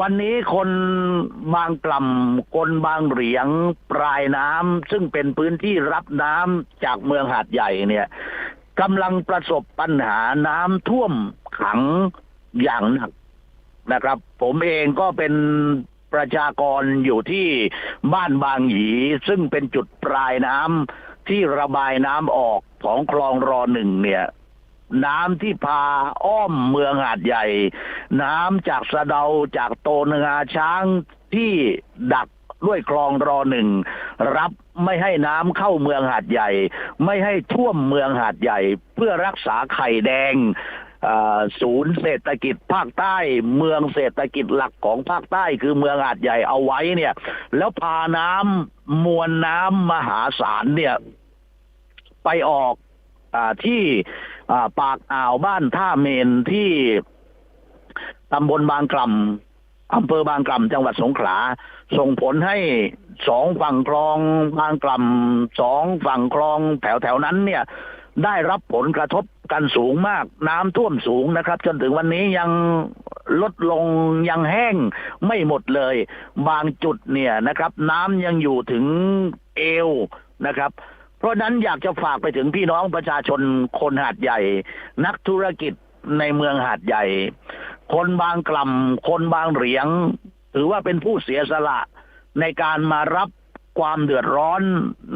วันนี้คนบางกล่ำคนบางเหรียงปลายน้ำซึ่งเป็นพื้นที่รับน้ำจากเมืองหาดใหญ่เนี่ยกำลังประสบปัญหาน้ำท่วมขังอย่างหนักนะครับ ผมเองก็เป็นประชากรอยู่ที่บ้านบางหยีซึ่งเป็นจุดปลายน้ำที่ระบายน้ำออกของคลองรอหนึ่งเนี่ย น้ำที่พาอ้อมเมืองหาดใหญ่ น้ำจากสะเดาจากโตนงาช้างที่ดักด้วยคลองรอหนึ่งรับไม่ให้น้ำเข้าเมืองหาดใหญ่ ไม่ให้ท่วมเมืองหาดใหญ่ เพื่อรักษาไข่แดงอ่าศูนย์เศรษฐกิจภาคใต้ เมืองเศรษฐกิจหลักของภาคใต้คือเมืองหาดใหญ่เอาไว้เนี่ย แล้วพาน้ำมวลน้ำมหาศาลเนี่ย ไปออก ที่ปากอ่าวบ้านท่าเมนที่ตำบลบางกล่ำอำเภอบางกล่ำจังหวัดสงขลา ส่งผลให้สองฝั่งคลองบางกล่ำสองฝั่งคลองแถวแถวๆนั้นเนี่ย ได้รับผลกระทบกันสูงมาก น้ำท่วมสูงนะครับ จนถึงวันนี้ยังลดลงยังแห้งไม่หมดเลย บางจุดเนี่ยนะครับ น้ำยังอยู่ถึงเอวนะครับ เพราะฉะนั้นอยากจะฝากไปถึงพี่น้องประชาชนคนหาดใหญ่ นักธุรกิจในเมืองหาดใหญ่ คนบางกล่ำคนบางเหรียง ถือว่าเป็นผู้เสียสละในการมารับความเดือดร้อน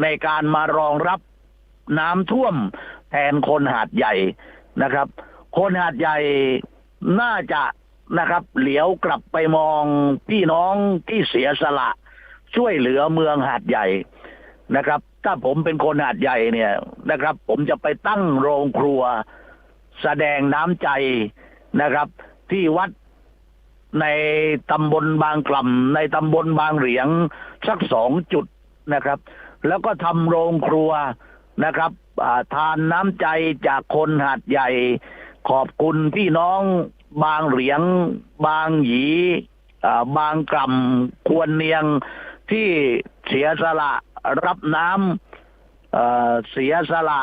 ในการมารองรับน้ำท่วมแทนคนหาดใหญ่นะครับ คนหาดใหญ่น่าจะนะครับ เหลียวกลับไปมองพี่น้องที่เสียสละ ช่วยเหลือเมืองหาดใหญ่นะครับ ถ้าผมเป็นคนหาดใหญ่เนี่ยนะครับ ผมจะไปตั้งโรงครัว แสดงน้ำใจนะครับ ที่วัดในตำบลบางกล่ำในตำบลบางเหรียงสักสองจุดนะครับ แล้วก็ทำโรงครัวนะครับทานน้ำใจจากคนหาดใหญ่ ขอบคุณพี่น้องบางเหรียง บางหยีบางกล่ำควรเนียงที่เสียสละ รับน้ำเสียสละ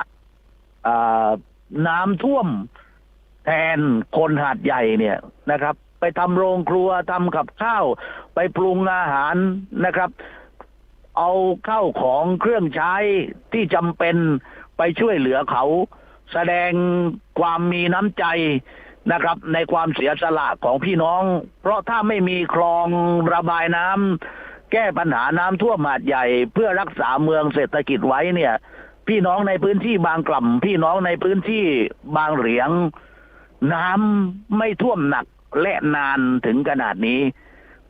น้ำท่วมแทนคนหาดใหญ่เนี่ยนะครับ ไปทำโรงครัวทำกับข้าว ไปปรุงอาหารนะครับ เอาเข้าของเครื่องใช้ที่จำเป็นไปช่วยเหลือเขา แสดงความมีน้ำใจนะครับในความเสียสละของพี่น้อง เพราะถ้าไม่มีคลองระบายน้ำ แก้ปัญหาน้ำท่วมหาดใหญ่เพื่อรักษาเมืองเศรษฐกิจไว้เนี่ย พี่น้องในพื้นที่บางกล่ำพี่น้องในพื้นที่บางเหรียง น้ำไม่ท่วมหนักและนานถึงขนาดนี้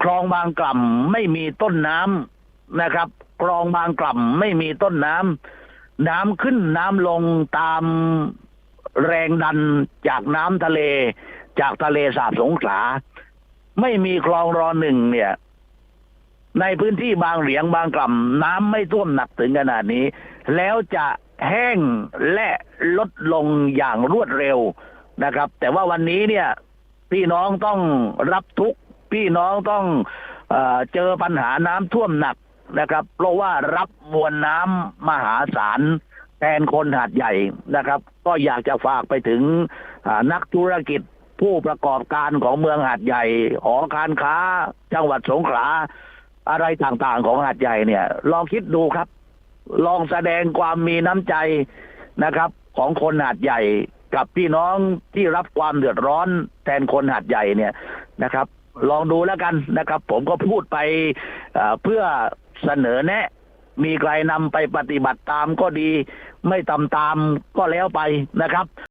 คลองบางกล่ำไม่มีต้นน้ำนะครับ คลองบางกล่ำไม่มีต้นน้ำน้ำขึ้นน้ำลงตามแรงดันจากน้ำทะเล จากทะเลสาบสงขลาไม่มีคลองรอหนึ่งเนี่ย ในพื้นที่บางเหลียงบางกล่ำน้ำไม่ท่วมหนักถึงขนาดนี้ แล้วจะแห้งและลดลงอย่างรวดเร็วนะครับ แต่ว่าวันนี้เนี่ย พี่น้องต้องรับทุกข์พี่น้องต้องเออเจอปัญหาน้ำท่วมหนักนะครับ เพราะว่ารับมวลน้ำมหาศาลแทนคนหาดใหญ่นะครับ ก็อยากจะฝากไปถึงนักธุรกิจผู้ประกอบการของเมืองหาดใหญ่หอการค้า จังหวัดสงขลา อะไรต่างๆของหาดใหญ่เนี่ย ลองคิดดูครับ ลองแสดงความมีน้ำใจนะครับ ของคนหาดใหญ่กับพี่น้องที่รับความเดือดร้อนแทนคนหาดใหญ่เนี่ยนะครับ ลองดูแล้วกันนะครับ ผมก็พูดไปเพื่อเสนอแนะ มีใครนำไปปฏิบัติตามก็ดี ไม่ตามตามก็แล้วไปนะครับ